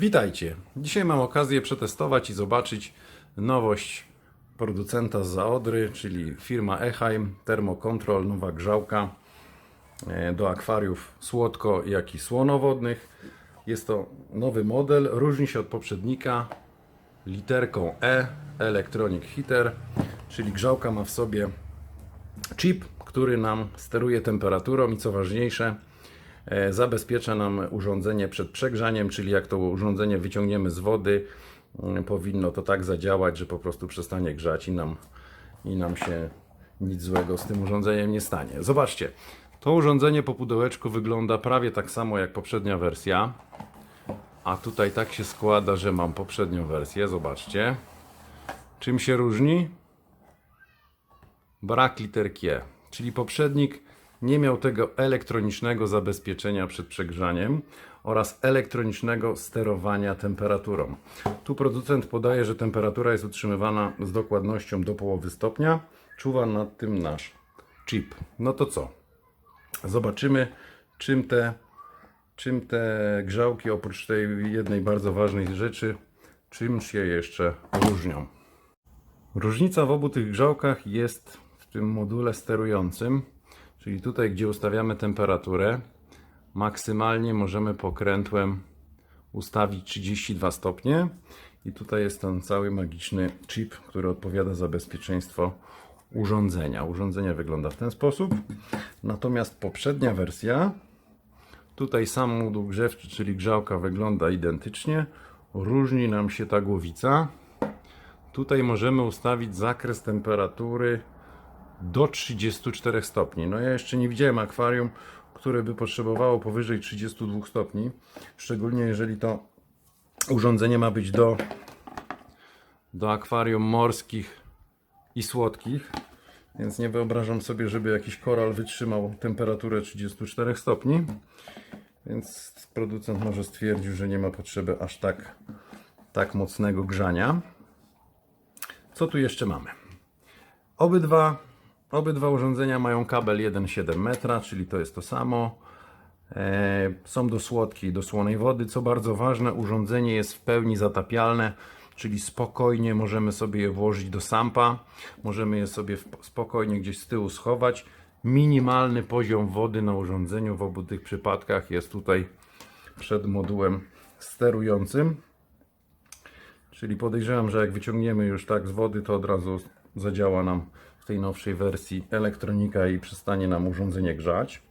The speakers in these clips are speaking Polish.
Witajcie. Dzisiaj mam okazję przetestować i zobaczyć nowość producenta z Zaodry, czyli firma Eheim Thermocontrol, nowa grzałka e, do akwariów słodko, jak i słonowodnych. Jest to nowy model, różni się od poprzednika literką E, Electronic Heater, czyli grzałka ma w sobie chip, który nam steruje temperaturą i co ważniejsze, zabezpiecza nam urządzenie przed przegrzaniem, czyli jak to urządzenie wyciągniemy z wody, mm, powinno to tak zadziałać, że po prostu przestanie grzać i nam, i nam się nic złego z tym urządzeniem nie stanie. Zobaczcie, to urządzenie po pudełeczku wygląda prawie tak samo jak poprzednia wersja, a tutaj tak się składa, że mam poprzednią wersję, zobaczcie. Czym się różni? brak literki E, czyli poprzednik nie miał tego elektronicznego zabezpieczenia przed przegrzaniem oraz elektronicznego sterowania temperaturą. Tu producent podaje, że temperatura jest utrzymywana z dokładnością do połowy stopnia. Czuwa nad tym nasz chip. No to co? Zobaczymy, czym te, czym te grzałki, oprócz tej jednej bardzo ważnej rzeczy, czym się jeszcze różnią. Różnica w obu tych grzałkach jest w tym module sterującym, czyli tutaj, gdzie ustawiamy temperaturę, maksymalnie możemy pokrętłem ustawić 32 stopnie. I tutaj jest ten cały magiczny chip, który odpowiada za bezpieczeństwo urządzenia. Urządzenie wygląda w ten sposób, natomiast poprzednia wersja, tutaj sam moduł grzewczy, czyli grzałka wygląda identycznie, różni nam się ta głowica, Tutaj możemy ustawić zakres temperatury do 34 stopni. No ja jeszcze nie widziałem akwarium, które by potrzebowało powyżej 32 stopni. Szczególnie jeżeli to urządzenie ma być do, do akwarium morskich i słodkich. Więc nie wyobrażam sobie, żeby jakiś koral wytrzymał temperaturę 34 stopni. Więc producent może stwierdził, że nie ma potrzeby aż tak, tak mocnego grzania. Co tu jeszcze mamy? Obydwa, obydwa urządzenia mają kabel 1,7 metra, czyli to jest to samo. E, są do słodkiej, do słonej wody. Co bardzo ważne, urządzenie jest w pełni zatapialne, czyli spokojnie możemy sobie je włożyć do sampa. Możemy je sobie spokojnie gdzieś z tyłu schować. Minimalny poziom wody na urządzeniu w obu tych przypadkach jest tutaj przed modułem sterującym. Czyli podejrzewam, że jak wyciągniemy już tak z wody, to od razu zadziała nam w tej nowszej wersji elektronika i przestanie nam urządzenie grzać.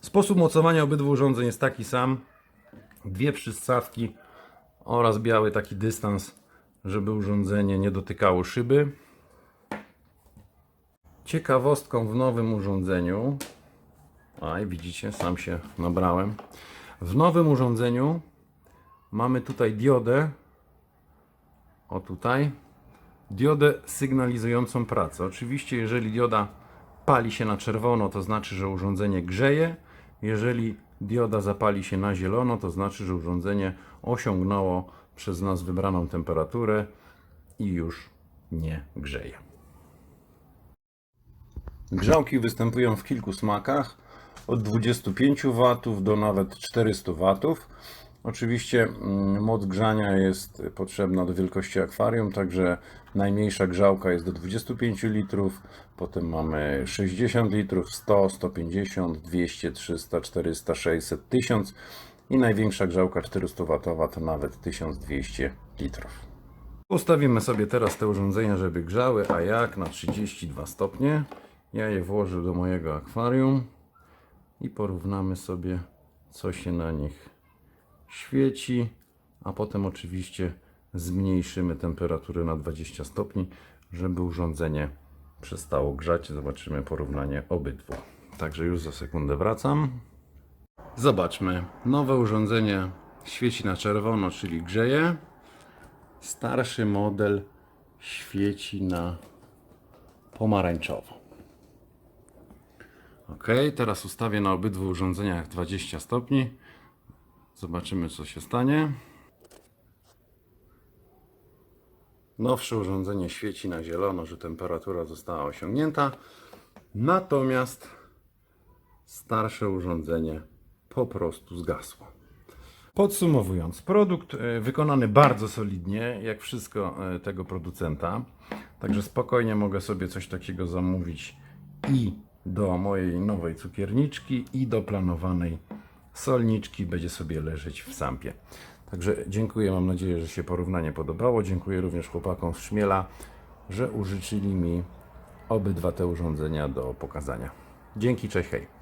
Sposób mocowania obydwu urządzeń jest taki sam. Dwie przystawki oraz biały taki dystans, żeby urządzenie nie dotykało szyby. Ciekawostką w nowym urządzeniu, a i widzicie, sam się nabrałem. W nowym urządzeniu mamy tutaj diodę, o tutaj, diodę sygnalizującą pracę. Oczywiście, jeżeli dioda pali się na czerwono, to znaczy, że urządzenie grzeje. Jeżeli dioda zapali się na zielono, to znaczy, że urządzenie osiągnęło przez nas wybraną temperaturę i już nie grzeje. Grzałki występują w kilku smakach, od 25 W do nawet 400 W. Oczywiście mm, moc grzania jest potrzebna do wielkości akwarium, także najmniejsza grzałka jest do 25 litrów, potem mamy 60 litrów, 100, 150, 200, 300, 400, 600, 1000 i największa grzałka 400 W to nawet 1200 litrów. Ustawimy sobie teraz te urządzenia, żeby grzały, a jak na 32 stopnie. Ja je włożę do mojego akwarium i porównamy sobie, co się na nich świeci, a potem oczywiście zmniejszymy temperaturę na 20 stopni, żeby urządzenie przestało grzać. Zobaczymy porównanie obydwu. Także już za sekundę wracam. Zobaczmy. Nowe urządzenie świeci na czerwono, czyli grzeje. Starszy model świeci na pomarańczowo. Ok, teraz ustawię na obydwu urządzeniach 20 stopni. Zobaczymy, co się stanie. Nowsze urządzenie świeci na zielono, że temperatura została osiągnięta. Natomiast starsze urządzenie po prostu zgasło. Podsumowując, produkt e, wykonany bardzo solidnie, jak wszystko e, tego producenta. Także spokojnie mogę sobie coś takiego zamówić i do mojej nowej cukierniczki, i do planowanej solniczki będzie sobie leżeć w sampie. Także dziękuję, mam nadzieję, że się porównanie podobało. Dziękuję również chłopakom z Szmiela, że użyczyli mi obydwa te urządzenia do pokazania. Dzięki, cześć, hej.